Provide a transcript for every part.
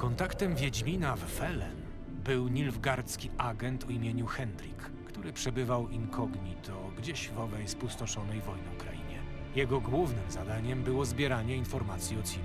Kontaktem Wiedźmina w Felen był nilfgardzki agent o imieniu Hendrik, który przebywał incognito gdzieś w owej spustoszonej wojną krainie. Jego głównym zadaniem było zbieranie informacji o Ciri.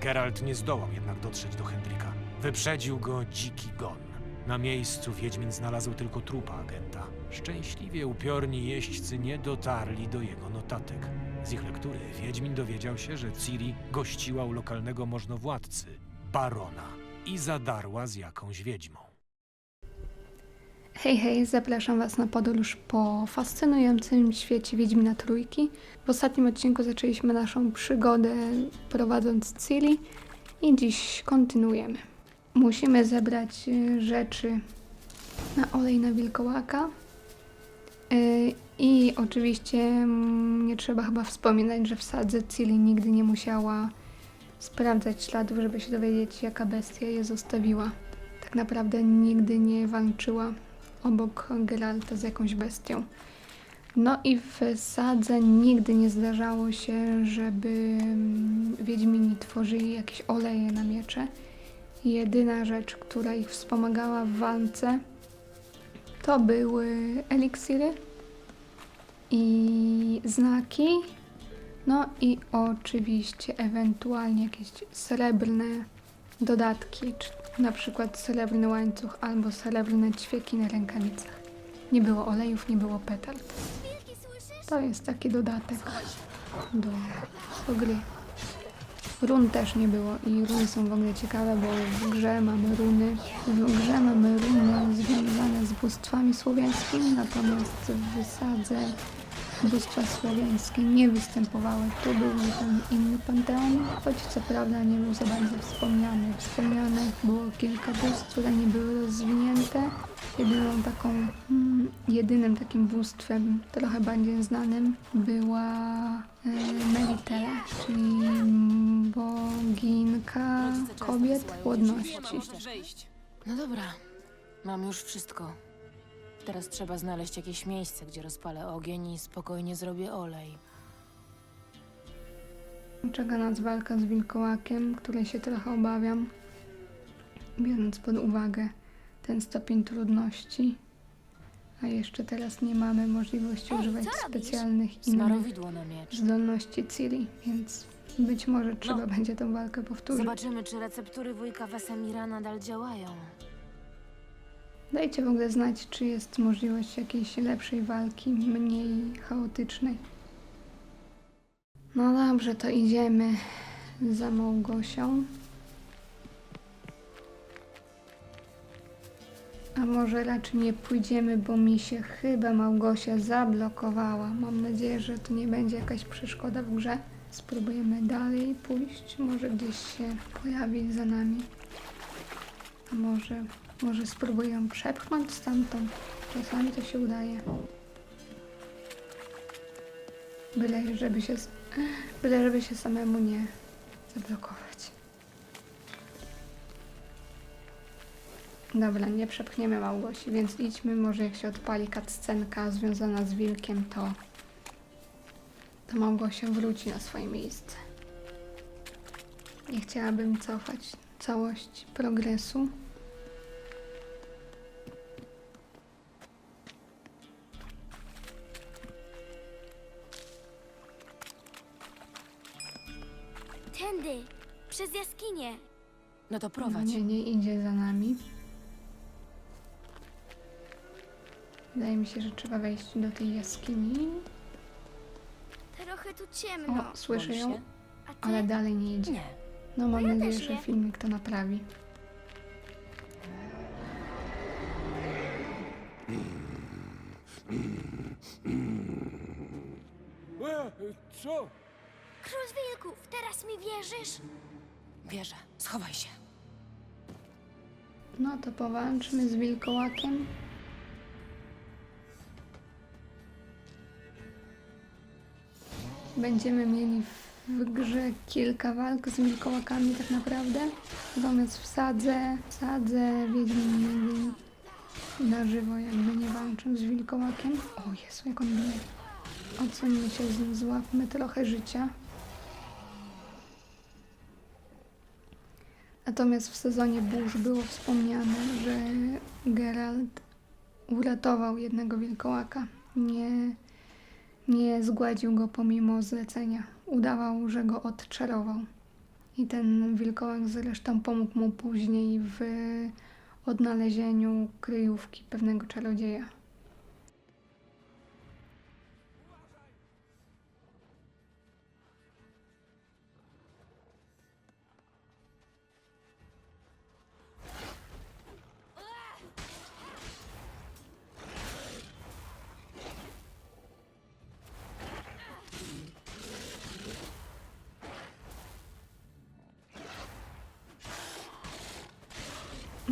Geralt nie zdołał jednak dotrzeć do Hendrika. Wyprzedził go dziki gon. Na miejscu Wiedźmin znalazł tylko trupa agenta. Szczęśliwie upiorni jeźdźcy nie dotarli do jego notatek. Z ich lektury Wiedźmin dowiedział się, że Ciri gościła u lokalnego możnowładcy, barona, i zadarła z jakąś wiedźmą. Hej, hej, zapraszam Was na podróż po fascynującym świecie Wiedźmina Trójki. W ostatnim odcinku zaczęliśmy naszą przygodę prowadząc Ciri i dziś kontynuujemy. Musimy zebrać y, rzeczy na olej na wilkołaka. Y, I oczywiście mm, nie trzeba chyba wspominać, że w sadze Ciri nigdy nie musiała sprawdzać śladów, żeby się dowiedzieć, jaka bestia je zostawiła. Tak naprawdę nigdy nie walczyła obok Geralta z jakąś bestią. No i w sadze nigdy nie zdarzało się, żeby mm, Wiedźmini tworzyli jakieś oleje na miecze. Jedyna rzecz, która ich wspomagała w walce, to były eliksiry i znaki, no i oczywiście ewentualnie jakieś srebrne dodatki, czy na przykład srebrny łańcuch albo srebrne ćwieki na rękawicach. Nie było olejów, nie było petard. To jest taki dodatek do, do gry. Run też nie było i runy są w ogóle ciekawe, bo w grze mamy runy. W grze mamy runy związane z bóstwami słowiańskimi, natomiast w wysadze bóstwa słowiańskie nie występowały. Tu był ten inny panteon, choć co prawda nie był za bardzo wspomniany. Wspomnianych było kilka bóstw, które nie były rozwinięte. Jedyną taką, mm, jedynym takim bóstwem trochę bardziej znanym była e, Melitele, czyli boginka kobiet płodności. No dobra, mam już wszystko. Teraz trzeba znaleźć jakieś miejsce, gdzie rozpalę ogień i spokojnie zrobię olej. Czeka nas walka z wilkołakiem, której się trochę obawiam, biorąc pod uwagę ten stopień trudności. A jeszcze teraz nie mamy możliwości używać specjalnych innych Smarowidło na miecz. zdolności Ciri, więc być może trzeba będzie tę walkę powtórzyć. Zobaczymy, czy receptury wujka Wesemira nadal działają. Dajcie w ogóle znać, czy jest możliwość jakiejś lepszej walki, mniej chaotycznej. No dobrze, to idziemy za Małgosią. A może raczej nie pójdziemy, bo mi się chyba Małgosia zablokowała. Mam nadzieję, że to nie będzie jakaś przeszkoda w grze. Spróbujemy dalej pójść. Może gdzieś się pojawi za nami. A może, może spróbuję ją przepchnąć stamtąd. Czasami to się udaje. Byle żeby się, byle żeby się samemu nie zablokować. Dobra, nie przepchniemy Małgosi, więc idźmy. Może jak się odpali cutscenka związana z wilkiem, to, to Małgosia wróci na swoje miejsce. Nie chciałabym cofać całość progresu. No to No prowadź. nie, nie idzie za nami. Wydaje mi się, że trzeba wejść do tej jaskini. Trochę tu ciemno. O, słyszę ją? A ty? ale dalej nie idzie. Nie. No mam ja nadzieję, też że nie. filmik to naprawi. E, co? Król wilków, teraz mi wierzysz? Wierzę. Schowaj się. No to powalczmy z wilkołakiem. Będziemy mieli w grze kilka walk z wilkołakami tak naprawdę. Natomiast w sadze, w sadze Wiedźmin na żywo jakby nie walczył z wilkołakiem. O Jezu, jak on bije. Odsuńmy się z nim, złapmy trochę życia. Natomiast w sezonie burz było wspomniane, że Geralt uratował jednego wilkołaka. Nie, nie zgładził go pomimo zlecenia. Udawał, że go odczarował. I ten wilkołak zresztą pomógł mu później w odnalezieniu kryjówki pewnego czarodzieja.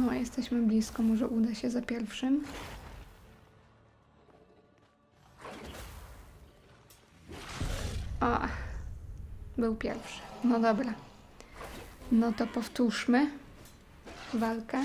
No, jesteśmy blisko, może uda się za pierwszym. O, był pierwszy. No dobra. No to powtórzmy walkę.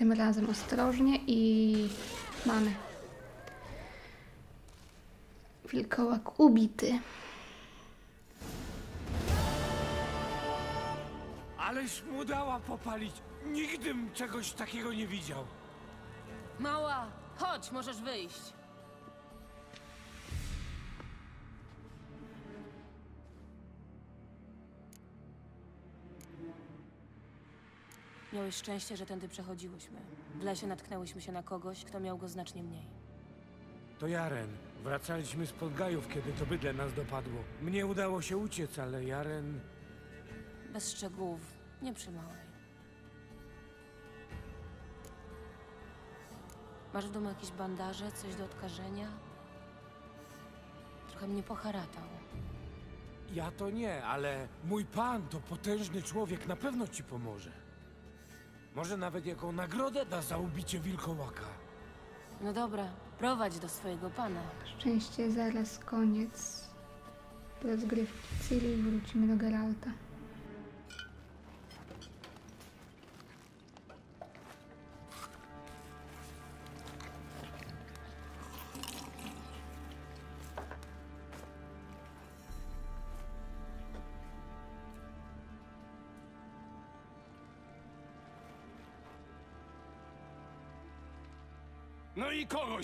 Tym razem ostrożnie i mamy. Wilkołak ubity. Aleś mu dała popalić. Nigdy bym czegoś takiego nie widział. Mała, chodź, możesz wyjść. Miałeś szczęście, że tędy przechodziłyśmy. W lesie natknęłyśmy się na kogoś, kto miał go znacznie mniej. To Jaren. Wracaliśmy z Podgajów, kiedy to bydle nas dopadło. Mnie udało się uciec, ale Jaren... Bez szczegółów, nie przy małej. Masz w domu jakieś bandaże, coś do odkażenia? Trochę mnie poharatał. Ja to nie, ale mój pan to potężny człowiek, na pewno ci pomoże. Może nawet jaką nagrodę da za ubicie wilkołaka. No dobra, prowadź do swojego pana. Szczęście zaraz koniec rozgrywki Ciri i wrócimy do Geralta.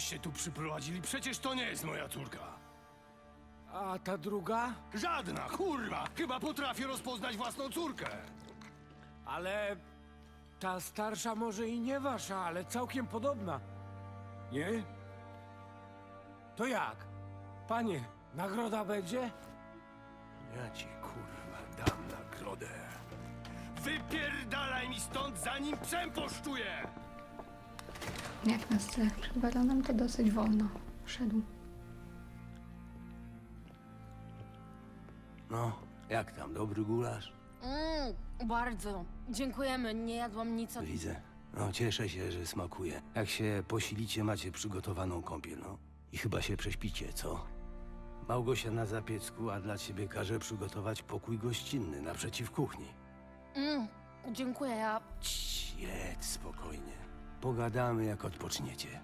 Się tu przyprowadzili, przecież to nie jest moja córka. A ta druga? Żadna, kurwa! Chyba potrafię rozpoznać własną córkę. Ale ta starsza może i nie wasza, ale całkiem podobna. Nie? To jak? Panie, nagroda będzie? Ja ci kurwa dam nagrodę. Wypierdalaj mi stąd, zanim przemposzczuję! Jak na strach przed baronem, to dosyć wolno szedł. No, jak tam, dobry gulasz? Mm, bardzo. Dziękujemy, nie jadłam nic od... Widzę. No, cieszę się, że smakuje. Jak się posilicie, macie przygotowaną kąpiel, no. I chyba się prześpicie, co? Małgosia na zapiecku, a dla ciebie każe przygotować pokój gościnny naprzeciw kuchni. Mm, dziękuję, ja... Cii, jedz spokojnie. Pogadamy, jak odpoczniecie.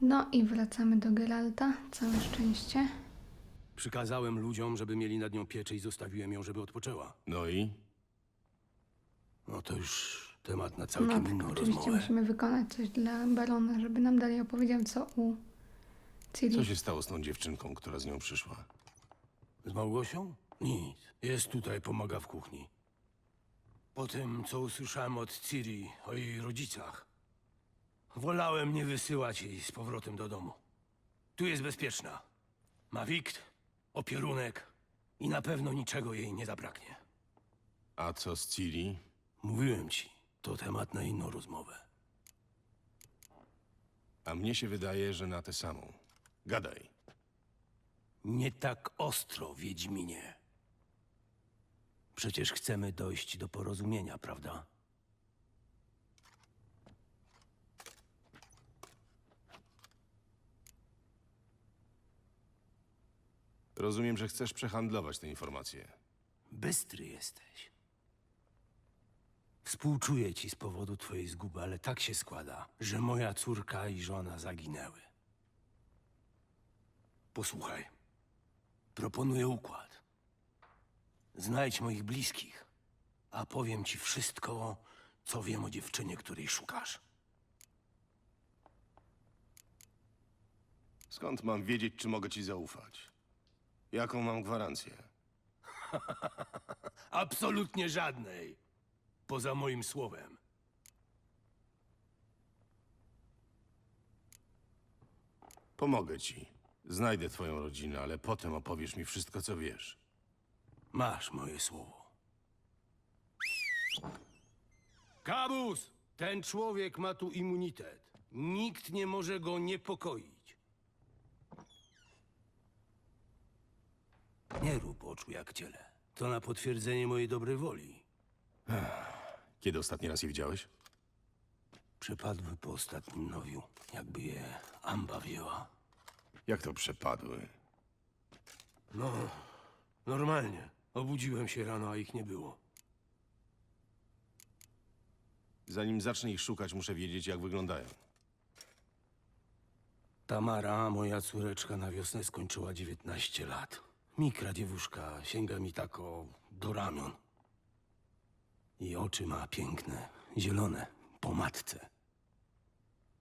No i wracamy do Geralta. Całe szczęście. Przykazałem ludziom, żeby mieli nad nią pieczę i zostawiłem ją, żeby odpoczęła. No i? No to już temat na No całkiem tak, inną oczywiście rozmowę. musimy wykonać coś dla barona, żeby nam dalej opowiedział, co u Ciri. Co się stało z tą dziewczynką, która z nią przyszła? Z Małgosią? Nic. Jest tutaj, pomaga w kuchni. Po tym, co usłyszałem od Ciri o jej rodzicach, wolałem nie wysyłać jej z powrotem do domu. Tu jest bezpieczna. Ma wikt, opierunek i na pewno niczego jej nie zabraknie. A co z Ciri? Mówiłem ci, to temat na inną rozmowę. A mnie się wydaje, że na tę samą. Gadaj. Nie tak ostro, Wiedźminie. Przecież chcemy dojść do porozumienia, prawda? Rozumiem, że chcesz przehandlować te informacje. Bystry jesteś. Współczuję ci z powodu twojej zguby, ale tak się składa, że moja córka i żona zaginęły. Posłuchaj. Proponuję układ. Znajdź moich bliskich, a powiem ci wszystko, co wiem o dziewczynie, której szukasz. Skąd mam wiedzieć, czy mogę ci zaufać? Jaką mam gwarancję? Absolutnie żadnej. Poza moim słowem. Pomogę ci. Znajdę twoją rodzinę, ale potem opowiesz mi wszystko, co wiesz. Masz moje słowo. Kabus! Ten człowiek ma tu immunitet. Nikt nie może go niepokoić. Nie rób oczu jak ciele. To na potwierdzenie mojej dobrej woli. Kiedy ostatni raz je widziałeś? Przepadły po ostatnim nowiu, jakby je amba wzięła. Jak to przepadły? No, normalnie. Obudziłem się rano, a ich nie było. Zanim zacznę ich szukać, muszę wiedzieć, jak wyglądają. Tamara, moja córeczka, na wiosnę skończyła 19 lat. Mikra dziewuszka sięga mi tak o do ramion. I oczy ma piękne, zielone, po matce.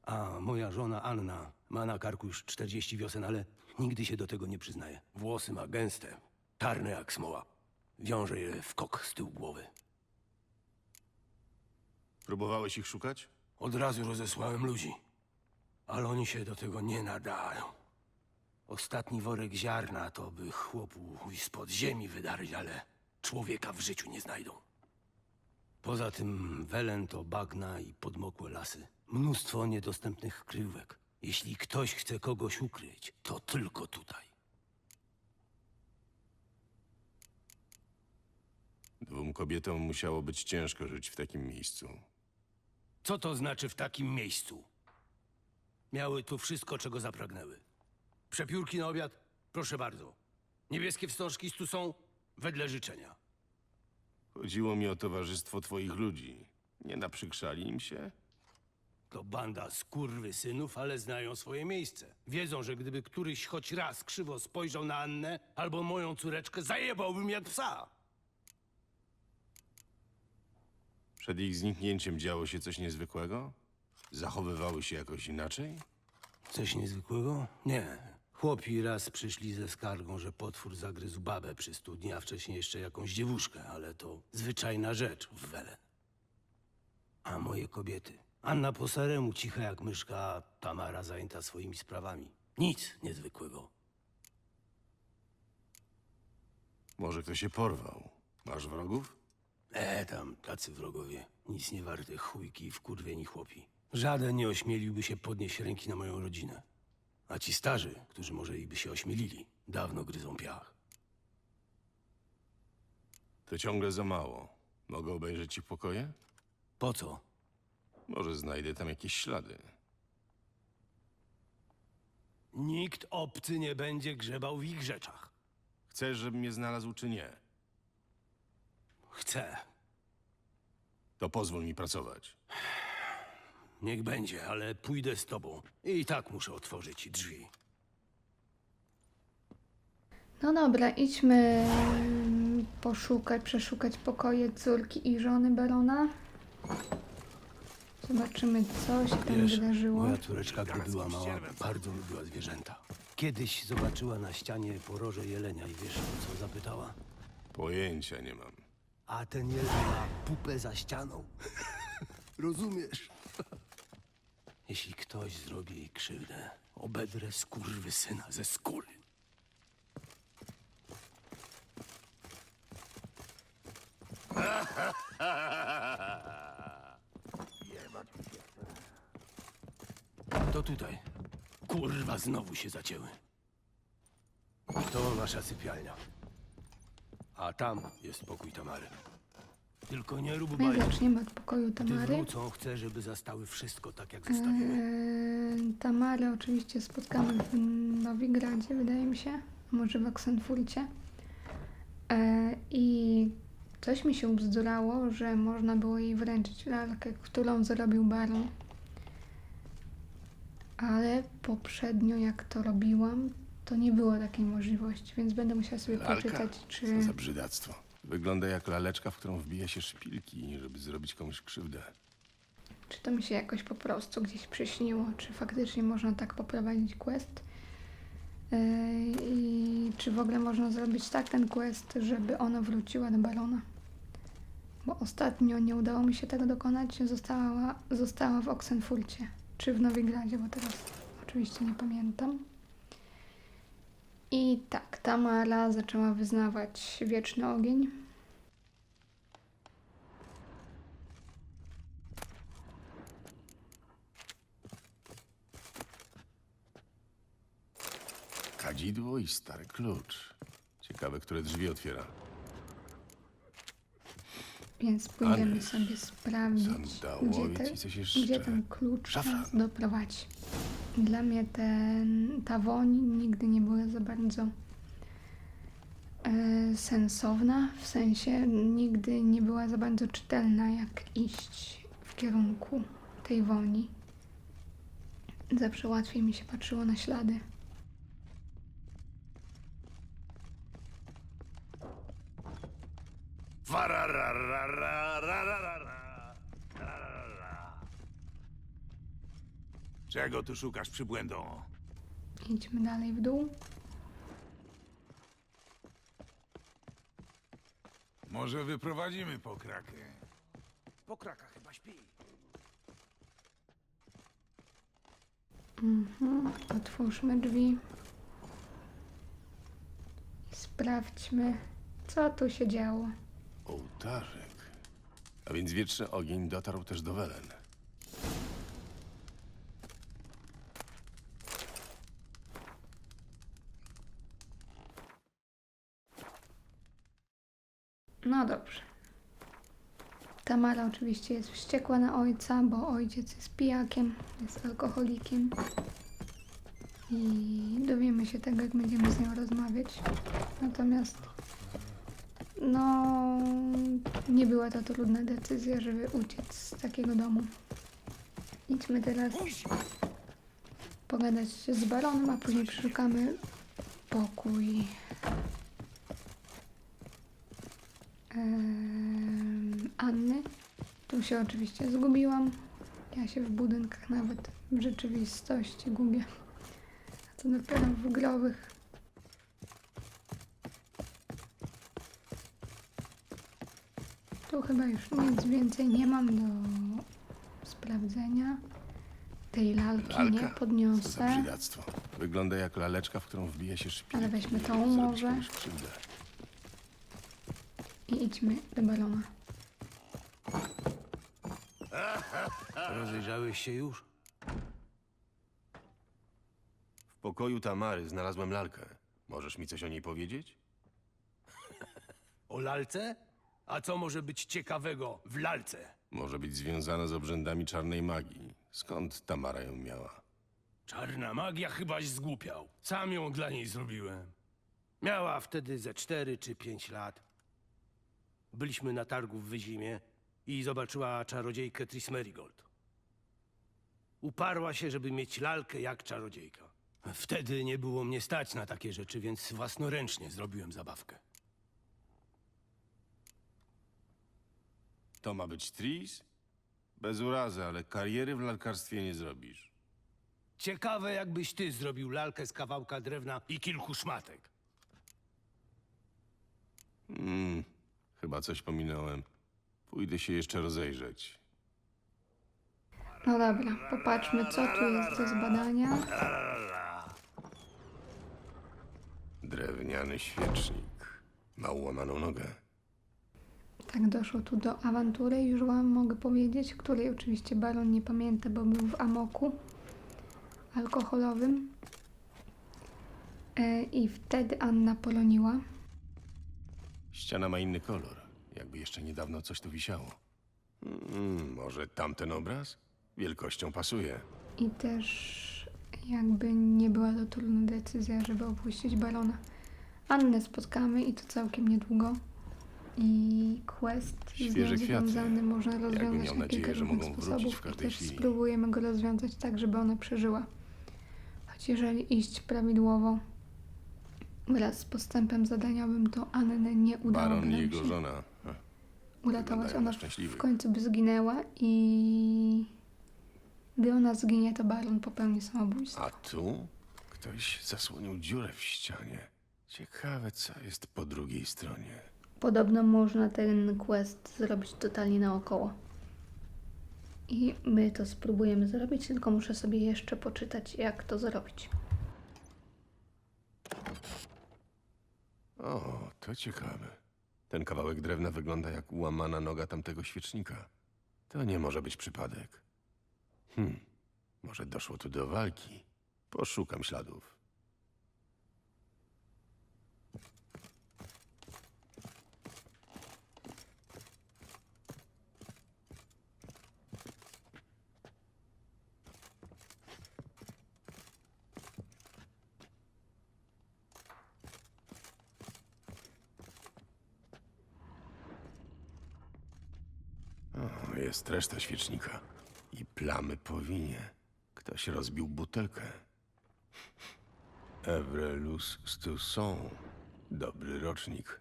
A moja żona Anna ma na karku już 40 wiosen, ale nigdy się do tego nie przyznaje. Włosy ma gęste, czarne jak smoła. Wiąże je w kok z tyłu głowy. Próbowałeś ich szukać? Od razu rozesłałem ludzi, ale oni się do tego nie nadają. Ostatni worek ziarna to by chłopu spod ziemi wydarli, ale człowieka w życiu nie znajdą. Poza tym Welen to bagna i podmokłe lasy. Mnóstwo niedostępnych kryjówek. Jeśli ktoś chce kogoś ukryć, to tylko tutaj. Dwóm kobietom musiało być ciężko żyć w takim miejscu. Co to znaczy w takim miejscu? Miały tu wszystko, czego zapragnęły. Przepiórki na obiad? Proszę bardzo. Niebieskie wstążki tu są wedle życzenia. Chodziło mi o towarzystwo twoich ludzi. Nie naprzykrzali im się? To banda synów, ale znają swoje miejsce. Wiedzą, że gdyby któryś choć raz krzywo spojrzał na Annę albo moją córeczkę, zajebałbym jak psa. Przed ich zniknięciem działo się coś niezwykłego? Zachowywały się jakoś inaczej? Coś niezwykłego? Nie. Chłopi raz przyszli ze skargą, że potwór zagryzł babę przy studni, a wcześniej jeszcze jakąś dziewuszkę, ale to zwyczajna rzecz w Welen. A moje kobiety? Anna po staremu, cicha jak myszka, a Tamara zajęta swoimi sprawami. Nic niezwykłego. Może ktoś się porwał? Masz wrogów? E, tam tacy wrogowie. Nic nie warte chujki i wkurwieni chłopi. Żaden nie ośmieliłby się podnieść ręki na moją rodzinę. A ci starzy, którzy może i by się ośmielili, dawno gryzą piach. To ciągle za mało. Mogę obejrzeć ci pokoje? Po co? Może znajdę tam jakieś ślady. Nikt obcy nie będzie grzebał w ich rzeczach. Chcesz, żebym je znalazł, czy nie? Chcę. To pozwól mi pracować. Niech będzie, ale pójdę z tobą. I tak muszę otworzyć ci drzwi. No dobra, idźmy mm, poszukać, przeszukać pokoje córki i żony Barona. Zobaczymy, co się tam Wiesz, wydarzyło. moja córeczka, gdy była mała, bardzo lubiła zwierzęta. Kiedyś zobaczyła na ścianie poroże jelenia i wiesz, o co zapytała? Pojęcia nie mam. A ten jeden ma pupę za ścianą. Rozumiesz? Jeśli ktoś zrobi jej krzywdę, obedrę syna ze skóry. To tutaj. Kurwa, znowu się zacięły. To nasza sypialnia. A tam jest pokój Tamary. Tylko nie rób No i bajek. zaczniemy od pokoju Gdy Tamary. wrócą, chcę, żeby zastały wszystko tak, jak zostawiły. Eee, Tamarę oczywiście spotkamy w Nowigradzie, wydaje mi się, a może w Oksenfurcie. Eee, I coś mi się ubzdurało, że można było jej wręczyć lalkę, którą zrobił Baron. Ale poprzednio, jak to robiłam, to nie było takiej możliwości, więc będę musiała sobie Lalka? poczytać, czy... Co za brzydactwo. Wygląda jak laleczka, w którą wbija się szpilki, żeby zrobić komuś krzywdę. Czy to mi się jakoś po prostu gdzieś przyśniło? Czy faktycznie można tak poprowadzić quest? Yy, I czy w ogóle można zrobić tak ten quest, żeby ona wróciła do Barona? Bo ostatnio nie udało mi się tego dokonać, została, została w Oxenfurcie. Czy w Nowigradzie, bo teraz oczywiście nie pamiętam. I tak, Tamara zaczęła wyznawać wieczny ogień. Kadzidło i stary klucz. Ciekawe, które drzwi otwiera. Więc pójdziemy sobie sprawdzić, sandałowiec gdzie, te, i coś jeszcze. gdzie ten klucz Szafran. nas doprowadzi. Dla mnie ten, ta woń nigdy nie była za bardzo e, sensowna, w sensie nigdy nie była za bardzo czytelna, jak iść w kierunku tej woni. Zawsze łatwiej mi się patrzyło na ślady. Czego tu szukasz, przybłędo? Idźmy dalej w dół. Może wyprowadzimy pokrakę. Pokraka chyba śpi. Mhm. Otwórzmy drzwi. I sprawdźmy, co tu się działo. Ołtarzek. A więc wieczny ogień dotarł też do Welen. No dobrze. Tamara oczywiście jest wściekła na ojca, bo ojciec jest pijakiem, jest alkoholikiem. I dowiemy się tego, jak będziemy z nią rozmawiać. Natomiast, no, nie była to trudna decyzja, żeby uciec z takiego domu. Idźmy teraz pogadać z baronem, a później przeszukamy pokój Tu się oczywiście zgubiłam. Ja się w budynkach nawet w rzeczywistości gubię. A co dopiero w growych. Tu chyba już nic więcej nie mam do sprawdzenia. Tej lalki nie Lalka? Co za podniosę. brzydactwo. Wygląda jak laleczka, w którą wbija się szpilki, Ale weźmy tą zrobić może. komuś krzywdę. I idźmy do balona. Rozejrzałeś się już? W pokoju Tamary znalazłem lalkę. Możesz mi coś o niej powiedzieć? O lalce? A co może być ciekawego w lalce? Może być związana z obrzędami czarnej magii. Skąd Tamara ją miała? Czarna magia chybaś zgłupiał. Sam ją dla niej zrobiłem. Miała wtedy ze cztery czy pięć lat. Byliśmy na targu w Wyzimie i zobaczyła czarodziejkę Tris Merigold. Uparła się, żeby mieć lalkę jak czarodziejka. Wtedy nie było mnie stać na takie rzeczy, więc własnoręcznie zrobiłem zabawkę. To ma być Tris? Bez urazy, ale kariery w lalkarstwie nie zrobisz. Ciekawe, jakbyś ty zrobił lalkę z kawałka drewna i kilku szmatek. Hmm, chyba coś pominąłem. Pójdę się jeszcze rozejrzeć. No dobra, popatrzmy, co tu jest do zbadania. Drewniany świecznik. Ma łamaną nogę. Tak doszło tu do awantury, już wam mogę powiedzieć, której oczywiście Baron nie pamięta, bo był w amoku alkoholowym. E, I wtedy Anna poloniła. Ściana ma inny kolor. Jakby jeszcze niedawno coś tu wisiało. Hmm, może tamten obraz? Wielkością pasuje. I też jakby nie była to trudna decyzja, żeby opuścić Barona. Annę spotkamy i to całkiem niedługo. I quest z nią Świeże kwiaty. związany można rozwiązać miał na nadzieję, kilka że różnych mogą wrócić sposobów w i każdej też chwili. spróbujemy go rozwiązać tak, żeby ona przeżyła. Choć jeżeli iść prawidłowo wraz z postępem zadaniowym, to Annę nie udałoby Baron i nam jego się żona. Uratować. Ona na w końcu by zginęła i gdy ona zginie, to Baron popełni samobójstwo. A tu ktoś zasłonił dziurę w ścianie. Ciekawe, co jest po drugiej stronie. Podobno można ten quest zrobić totalnie naokoło. I my to spróbujemy zrobić, tylko muszę sobie jeszcze poczytać, jak to zrobić. O, to ciekawe. Ten kawałek drewna wygląda jak łamana noga tamtego świecznika. To nie może być przypadek. Hmm, może doszło tu do walki. Poszukam śladów. Jest reszta świecznika. I plamy po winie. Ktoś rozbił butelkę. Evrelus Stusson. Dobry rocznik.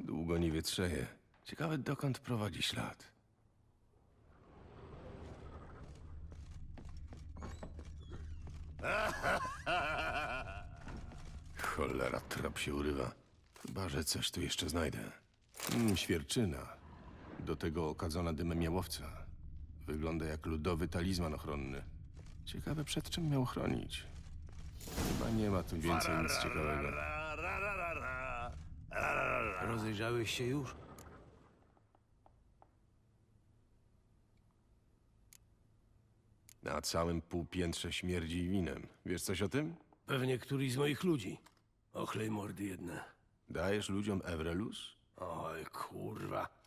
Długo nie wietrzeje. Ciekawe, dokąd prowadzi ślad. Cholera, trop się urywa. Chyba, że coś tu jeszcze znajdę. Mm, świerczyna. Do tego okadzona dymem jałowca. Wygląda jak ludowy talizman ochronny. Ciekawe, przed czym miał chronić. Chyba nie ma tu więcej nic ciekawego. Rozejrzałeś się już? Na całym półpiętrze śmierdzi winem. Wiesz coś o tym? Pewnie któryś z moich ludzi. Ochlej mordy jedne. Dajesz ludziom Evrelus? Oj, kurwa.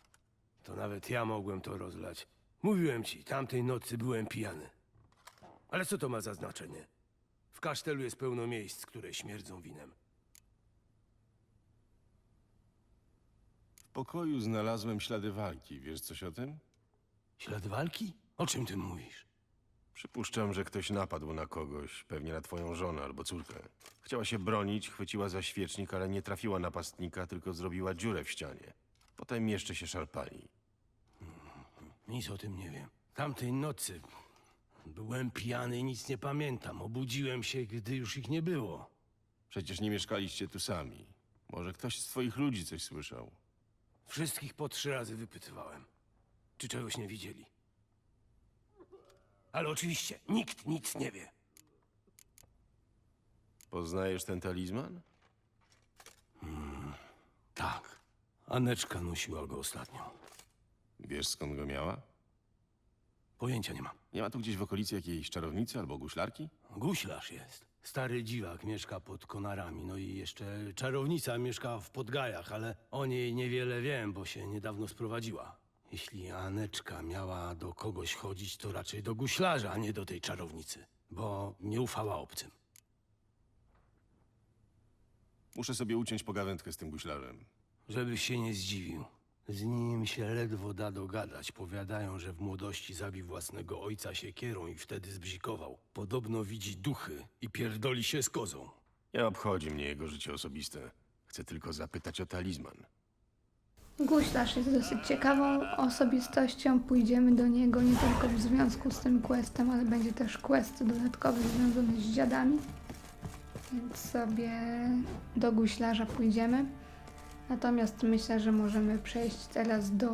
To nawet ja mogłem to rozlać. Mówiłem ci, tamtej nocy byłem pijany. Ale co to ma za znaczenie? W kasztelu jest pełno miejsc, które śmierdzą winem. W pokoju znalazłem ślady walki. Wiesz coś o tym? Ślad walki? O czym ty mówisz? Przypuszczam, że ktoś napadł na kogoś, pewnie na twoją żonę albo córkę. Chciała się bronić, chwyciła za świecznik, ale nie trafiła napastnika, tylko zrobiła dziurę w ścianie. Potem jeszcze się szarpali. Nic o tym nie wiem. Tamtej nocy byłem pijany i nic nie pamiętam. Obudziłem się, gdy już ich nie było. Przecież nie mieszkaliście tu sami. Może ktoś z twoich ludzi coś słyszał. Wszystkich po trzy razy wypytywałem, czy czegoś nie widzieli. Ale oczywiście nikt nic nie wie. Poznajesz ten talizman? Tak. Aneczka nosiła go ostatnio. Wiesz skąd go miała? Pojęcia nie mam. Nie ma tu gdzieś w okolicy jakiejś czarownicy albo guślarki? Guślarz jest. Stary dziwak mieszka pod konarami. No i jeszcze czarownica mieszka w Podgajach, ale o niej niewiele wiem, bo się niedawno sprowadziła. Jeśli Aneczka miała do kogoś chodzić, to raczej do guślarza, a nie do tej czarownicy, bo nie ufała obcym. Muszę sobie uciąć pogawędkę z tym guślarzem. Żebyś się nie zdziwił. Z nim się ledwo da dogadać. Powiadają, że w młodości zabił własnego ojca siekierą i wtedy zbzikował. Podobno widzi duchy i pierdoli się z kozą. Nie obchodzi mnie jego życie osobiste. Chcę tylko zapytać o talizman. Guślarz jest dosyć ciekawą osobistością. Pójdziemy do niego nie tylko w związku z tym questem, ale będzie też quest dodatkowy związany z dziadami. Więc sobie do guślarza pójdziemy. Natomiast myślę, że możemy przejść teraz do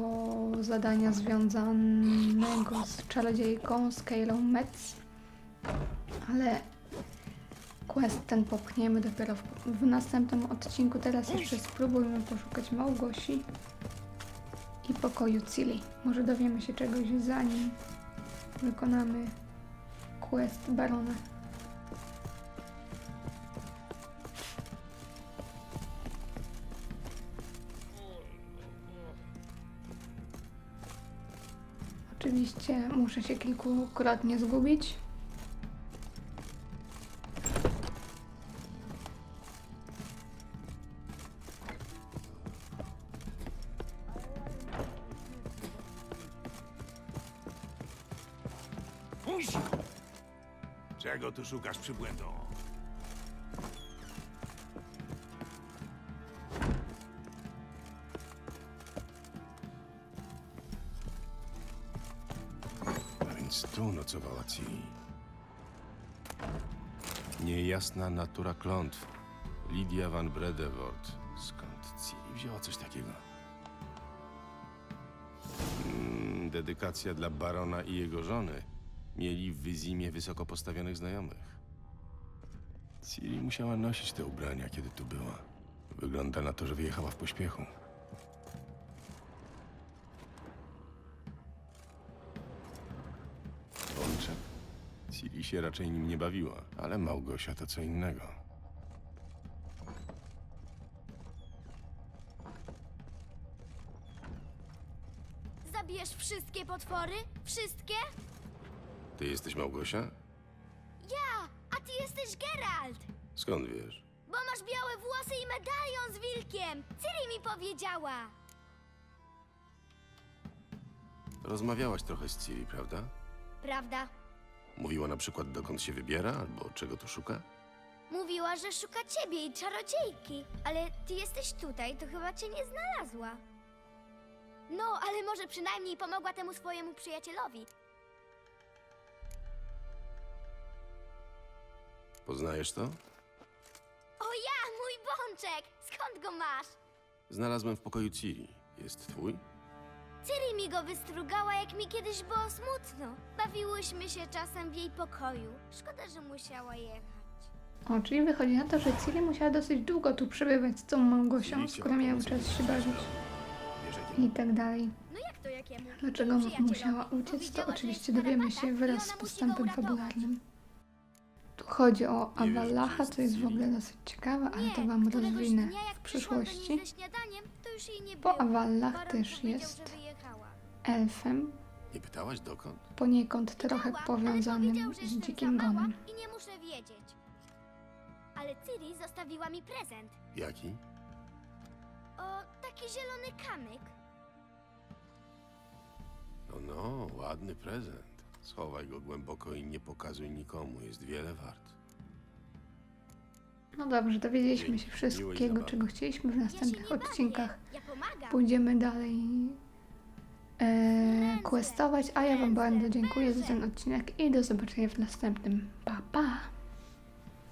zadania związanego z czarodziejką, z Kaylą Metz. Ale quest ten popchniemy dopiero w, w następnym odcinku. Teraz jeszcze spróbujmy poszukać Małgosi i pokoju Cili. Może dowiemy się czegoś zanim wykonamy quest Barona. Oczywiście muszę się kilkukrotnie zgubić. Czego tu szukasz, przybłędo? Tu nocowała Ciri. Niejasna natura klątw. Lidia van Bredewort. Skąd Ciri wzięła coś takiego? Mm, dedykacja dla barona i jego żony. Mieli w Wyzimie wysoko postawionych znajomych. Ciri musiała nosić te ubrania, kiedy tu była. Wygląda na to, że wyjechała w pośpiechu. Wączek. Ciri się raczej nim nie bawiła, ale Małgosia to co innego. Zabijesz wszystkie potwory? Wszystkie? Ty jesteś Małgosia? Ja! A ty jesteś Geralt! Skąd wiesz? Bo masz białe włosy i medalion z wilkiem! Ciri mi powiedziała! Rozmawiałaś trochę z Ciri, prawda? Prawda? Mówiła na przykład dokąd się wybiera albo czego tu szuka? Mówiła, że szuka ciebie i czarodziejki. Ale ty jesteś tutaj, to chyba cię nie znalazła. No, ale może przynajmniej pomogła temu swojemu przyjacielowi. Poznajesz to? O ja, mój bączek! Skąd go masz? Znalazłem w pokoju Ciri. Jest twój? Ciri mi go wystrugała, jak mi kiedyś było smutno. Bawiłyśmy się czasem w jej pokoju. Szkoda, że musiała jechać. O, czyli wychodzi na to, że Ciri musiała dosyć długo tu przebywać z tą Małgosią, skoro chciała miał pomóc czas się bawić i tak dalej. No jak to jakiemu? Dlaczego musiała uciec, to oczywiście dowiemy się wraz z postępem fabularnym. Tu chodzi o jest co jest w ogóle dosyć ciekawe, ale to wam rozwinę w przyszłości. Po Baron też jest. Elfem, Nie pytałaś dokąd? poniekąd trochę Pytałam, powiązanym ale powiedział, że z jestem Dzikim za mała Gonem. I nie muszę wiedzieć. Ale Ciri zostawiła mi prezent. Jaki? O, taki zielony kamyk. No, no, ładny prezent. Schowaj go głęboko i nie pokazuj nikomu. Jest wiele wart. No dobrze, dowiedzieliśmy Dzięki. się Miłej wszystkiego, zabawy. czego chcieliśmy w Ja się następnych bawię. odcinkach. Ja pomagam. Pójdziemy dalej questować, a ja wam bardzo dziękuję za ten odcinek i do zobaczenia w następnym. Pa, pa!